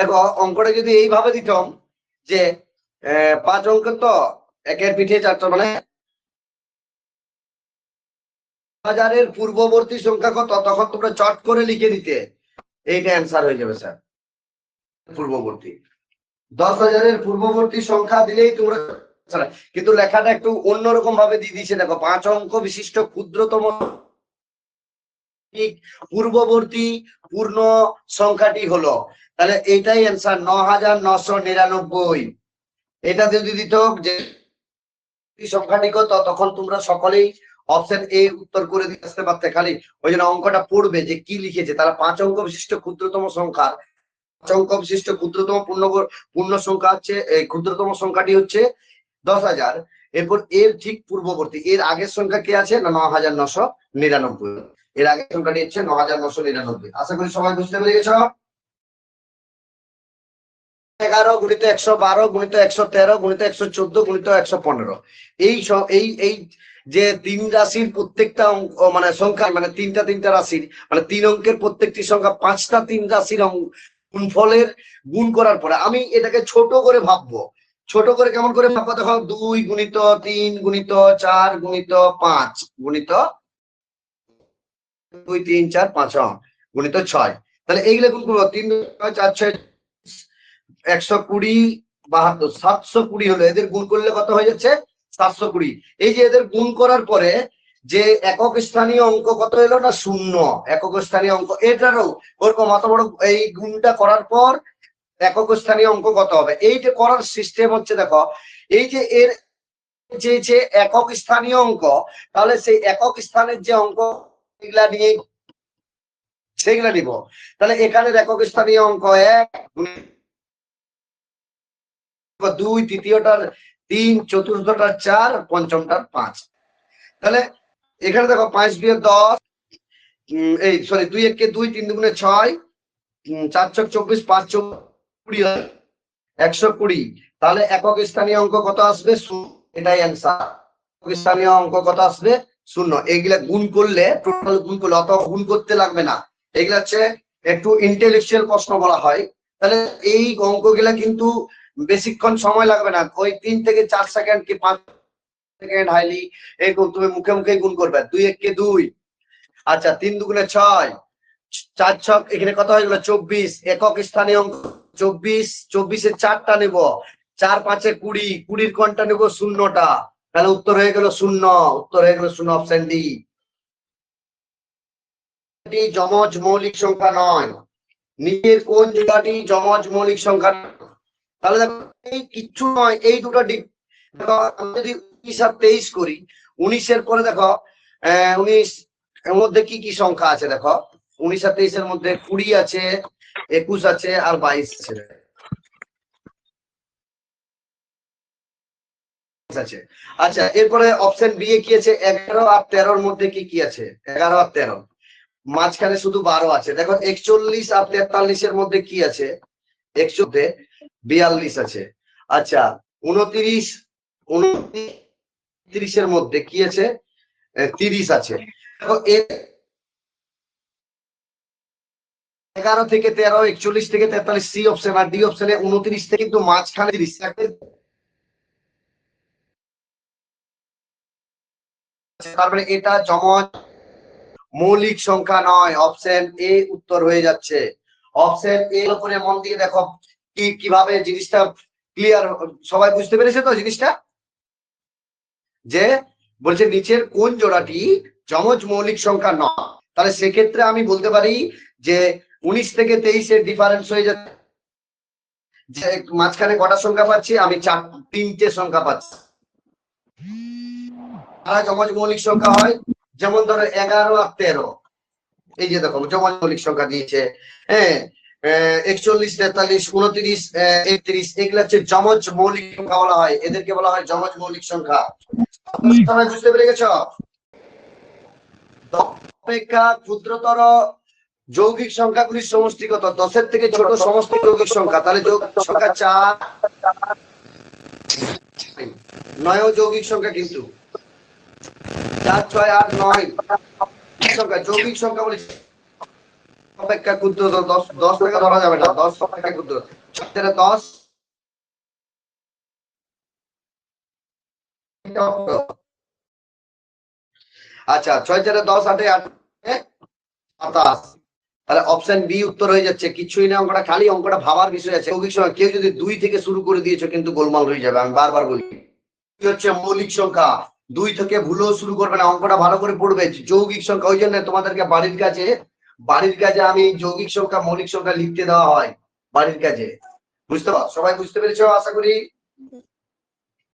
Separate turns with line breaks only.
দেখো, অঙ্কটা যদি এইভাবে দিতাম যে পাঁচ অঙ্ক তো একের পিঠে চারটা মানে হাজারের পূর্ববর্তী সংখ্যা কত? তখন তোমরা চট করে লিখে দিতে। এইটা অ্যান্সার হয়ে যাবে স্যার পূর্ববর্তী। দশ হাজারের পূর্ববর্তী সংখ্যা দিলেই তোমরা কিন্তু লেখাটা একটু অন্যরকম ভাবে দিয়ে দিয়েছে। দেখো, পাঁচ অঙ্ক বিশিষ্ট ক্ষুদ্রতম পূর্ববর্তী পূর্ণ সংখ্যাটি হলো। তাহলে এটাই অ্যান্সার ন হাজার নশো নিরানব্বই। এটা যদি দিত যে সংখ্যাটি কত তখন তোমরা সকলেই অপশন এ উত্তর করে দিয়ে আসতে পারতে খালি। ওই জন্য অঙ্কটা পড়বে যে কি লিখেছে। তারা পাঁচ অঙ্ক বিশিষ্ট ক্ষুদ্রতম সংখ্যা। পাঁচ অঙ্ক বিশিষ্ট ক্ষুদ্রতম পূর্ণ পূর্ণ সংখ্যা হচ্ছে এই ক্ষুদ্রতম সংখ্যাটি হচ্ছে দশ হাজার এরপর এর ঠিক পূর্ববর্তী, এর আগের সংখ্যা কি আছে? না ন হাজার নশো নিরানব্বই। এর আগে সংখ্যাটি হচ্ছে ন হাজার নশো নিরানব্বই। আশা করি সবাই বুঝতে পেরে গেছ এগারো গুণিত একশো বারো গুণিত একশো তেরো গুণিত একশো চোদ্দ গুণিত একশো পনেরো। এই এই এই যে তিন রাশির প্রত্যেকটা মানে সংখ্যা মানে তিনটা তিনটা রাশির মানে তিন অঙ্কের প্রত্যেকটি সংখ্যা পাঁচটা তিন রাশির গুণফলের গুণ করার পরে আমি এটাকে ছোট করে ভাববো। ছোট করে কেমন করে ভাববো? দেখো, দুই গুণিত তিন গুণিত চার গুণিত পাঁচ গুণিত দুই, তিন, চার, পাঁচ গুণিত ছয়। তাহলে এইগুলো গুণ করব, তিন চার, ছয়, একশো কুড়ি, বাহাত্তর, সাতশো কুড়ি হলো। এদের গুণ করলে কত হয়ে যাচ্ছে? সাতশো কুড়ি। এই যে এদের গুণ করার পরে যে একক স্থানীয় অঙ্ক কত এলো না? শূন্য। একক স্থানীয় অঙ্ক, এটারও ওরকম অত বড় এই গুণটা করার পর একক স্থানীয় অঙ্ক কত হবে? এইটা করার সিস্টেম হচ্ছে, দেখো, এই যে এর যে একক স্থানীয় অঙ্ক, তাহলে সেই একক স্থানের যে অঙ্ক সেগুলা নিব। তাহলে এখানের একক স্থানীয় অঙ্ক, এক, দুই তৃতীয়টার তিন, চতুর্থটার চার, পঞ্চমটার পাঁচ। তাহলে এখানে দেখো পাঁচ বিয়ে দশ এই সরি দুই একে দুই, তিন দুগুণে ছয় চার ছক চব্বিশ, পাঁচ চৌ কুড়ি, একশো কুড়ি। তাহলে একক স্থানীয় অঙ্ক কত আসবে। এটাই অ্যান্সার স্থানীয় অঙ্ক কত আসবে? শূন্য। এগুলা গুণ করলে টোটাল গুণ করলে অত গুণ করতে লাগবে না। এগুলা হচ্ছে একটু ইন্টেলেকচুয়াল প্রশ্ন বলা হয়। তাহলে এই অঙ্কগুলা কিন্তু বেশিক্ষণ সময় লাগবে না। ওই তিন থেকে চার সেকেন্ড কি পাঁচ সেকেন্ড হাইলি এরকম তুমি মুখে মুখে গুণ করবে। দুই এককে দুই। আচ্ছা তিন দুগুণে ছয়। চার ছক, এখানে কত হয়ে গেল? চব্বিশ। একক স্থানীয় অঙ্ক, চব্বিশ। চব্বিশের চারটা নেব। চার পাঁচে কুড়ি। কুড়ির কোনটা নেব শূন্যটা। তাহলে উত্তর হয়ে গেল শূন্য, উত্তর হয়ে গেল শূন্য অপশন ডি যমজ মৌলিক সংখ্যা নয়। নিজের কোন জোড়াটি যমজ মৌলিক সংখ্যা তাহলে দেখো, এই কিচ্ছু নয়, এই দুটো ডিপ দেখো, আমি যদি উনিশ আর তেইশ করি, উনিশের পরে দেখো উনিশ, এর মধ্যে কি কি সংখ্যা আছে দেখো? উনিশ আর তেইশের মধ্যে কুড়ি আছে, একুশ আছে, আর বাইশ আছে। আছে। আচ্ছা এরপরে অপশন বি এ কি আছে? এগারো আর তেরোর মধ্যে কি কি আছে? এগারো আর তেরো। মাঝখানে শুধু বারো আছে। দেখো, একচল্লিশ আর তেতাল্লিশের মধ্যে কি আছে? একচল্লিশে, বিয়াল্লিশ আছে। আচ্ছা উনত্রিশ উনত্রিশের মধ্যে কি আছে? তিরিশ আছে। এগারো থেকে তেরো, একচল্লিশ থেকে তেতাল্লিশ, সি অপশন আর ডি অপশনে উনত্রিশ থেকে কিন্তু মাঝখানে তিরিশ। তার মানে এটা জমজ মৌলিক সংখ্যা নয় অপশন এ উত্তর হয়ে যাচ্ছে। অপশন এ উপরে মন দিয়ে দেখো কি, কীভাবে জিনিসটা ক্লিয়ার সবাই বুঝতে পেরেছে তো জিনিসটা? যে বলছে নিচের কোন জোড়াটি যমজ মৌলিক সংখ্যা নয়। তাহলে সেক্ষেত্রে আমি বলতে পারি যে উনিশ থেকে তেইশের ডিফারেন্স হয়ে যাচ্ছে। যে মাঝখানে কটা সংখ্যা পাচ্ছি? আমি চার, তিনটে সংখ্যা পাচ্ছি। তারা যমজ মৌলিক সংখ্যা হয়, যেমন ধরো এগারো আর তেরো। এই যে দেখো যমজ মৌলিক সংখ্যা দিয়েছে হ্যাঁ একচল্লিশ, তেতাল্লিশ, উনত্রিশ একত্রিশ, এগুলো হচ্ছে যমজ মৌলিক সংখ্যা বলা হয়। এদেরকে বলা হয় যমজ মৌলিক সংখ্যা। বুঝতে পেরে গেছ? অপেক্ষা ক্ষুদ্রতর যৌগিক সংখ্যাগুলির সমষ্টি কত? দশের থেকে ছোট সমস্ত যৌগিক সংখ্যা। তাহলে যৌগিক সংখ্যা চার। নয় যৌগিক সংখ্যা কিন্তু। চার ছয় আট নয়। সংখ্যা? যৌগিক সংখ্যা বলি অপেক্ষা ক্ষুদ্র দশ দশ ধরা যাবে না। দশ অপেক্ষা ক্ষুদ্র। চারে দশ। আচ্ছা ছয় চারে দশ, আটে আট সাতাশ। তাহলে অপশন বি উত্তর হয়ে যাচ্ছে। কিছুই না, অঙ্কটা খালি, অঙ্কটা ভাবার বিষয় আছে। যৌগিক সংখ্যা, কেউ যদি দুই থেকে শুরু করে দিয়েছ, কিন্তু গোলমাল হয়ে যাবে। আমি বারবার বলি হচ্ছে মৌলিক সংখ্যা? দুই থেকে ভুলেও শুরু করবে না, অঙ্কটা ভালো করে পড়বে। যৌগিক সংখ্যা, ওই জন্য তোমাদেরকে বাড়ির কাছে বাড়ির কাছে আমি যৌগিক সংখ্যা, মৌলিক সংখ্যা লিখতে দেওয়া হয়, বাড়ির কাছে। বুঝতে পার সবাই বুঝতে পেরেছ? আশা করি?